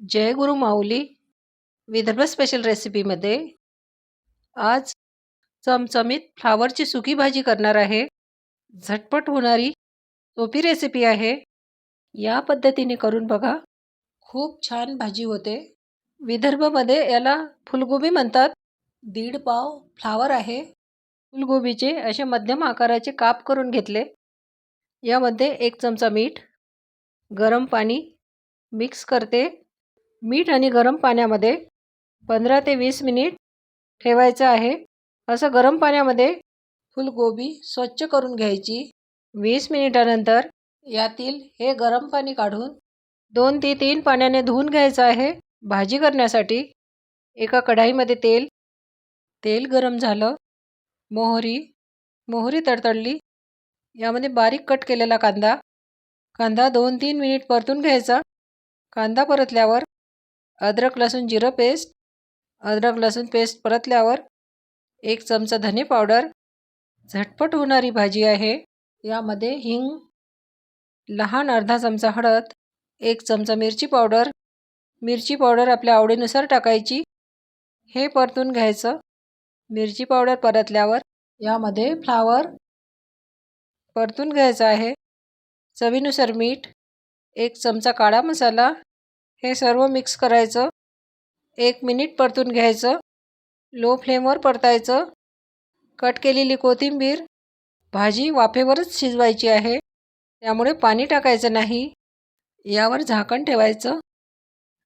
जय गुरु माऊली. Vidarbha special रेसिपीमध्ये आज चमचमीत फ्लावरची सुकी भाजी करणार आहे. झटपट होणारी सोपी रेसिपी आहे. या पद्धतीने करून बघा. खूप छान भाजी होते. विदर्भमध्ये याला फुलगोबी म्हणतात. दीड पाव फ्लावर आहे. फुलगोबीचे असे मध्यम आकाराचे काप करून घेतले. यामध्ये एक चमचा मीठ गरम पाणी मिक्स करते. मीठ आणि गरम पाण्यामध्ये पंधरा ते वीस मिनिट ठेवायचं आहे. असं गरम पाण्यामध्ये फुलगोबी स्वच्छ करून घ्यायची. वीस मिनिटानंतर यातील हे गरम पाणी काढून दोन ते तीन पाण्याने धुवून घ्यायचं आहे. भाजी करण्यासाठी एका कढाईमध्ये तेल तेल गरम झालं मोहरी मोहरी तडतडली यामध्ये बारीक कट केलेला कांदा कांदा दोन तीन मिनिट परतून घ्यायचा. कांदा परतल्यावर अद्रक लसूण जिरं पेस्ट. अद्रक लसूण पेस्ट परतल्यावर एक चमचा धने पावडर. झटपट होणारी भाजी आहे. यामध्ये हिंग लहान अर्धा चमचा हळद एक चमचा मिरची पावडर. मिरची पावडर आपल्या आवडीनुसार टाकायची. हे परतून घ्यायचं. मिरची पावडर परतल्यावर यामध्ये फ्लावर परतून घ्यायचं आहे. चवीनुसार मीठ एक चमचा काळा मसाला. हे सर्व मिक्स करायचं. एक मिनिट परतून घ्यायचं. लो फ्लेमवर परतायचं. कट केलेली कोथिंबीर भाजी वाफेवरच शिजवायची आहे. त्यामुळे पाणी टाकायचं नाही. यावर झाकण ठेवायचं.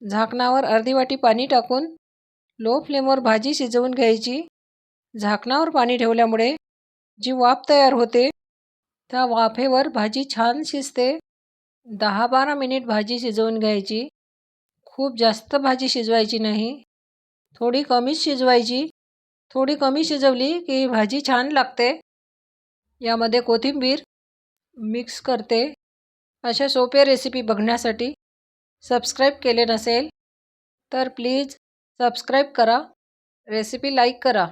झाकणावर अर्धी वाटी पाणी टाकून लो फ्लेमवर भाजी शिजवून घ्यायची. झाकणावर पाणी ठेवल्यामुळे जी वाफ तयार होते त्या वाफेवर भाजी छान शिजते. दहा बारा मिनिट भाजी शिजवून घ्यायची. खूप जास्त भाजी शिजवायची नाही. थोडी कमीच शिजवायची. थोडी कमी शिजवली की भाजी छान लागते. यामध्ये कोथिंबीर मिक्स करते. अशा सोप्या रेसिपी बघण्यासाठी सबस्क्राईब केले नसेल तर प्लीज सबस्क्राईब करा. रेसिपी लाईक करा.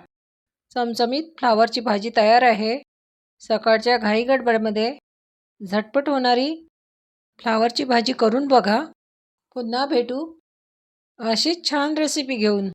चमचमीत फ्लावरची भाजी तयार आहे. सकाळच्या घाईगडबडमध्ये झटपट होणारी फ्लावरची भाजी करून बघा. पुन्हा भेटू. अशीच छान रेसिपी घेऊन.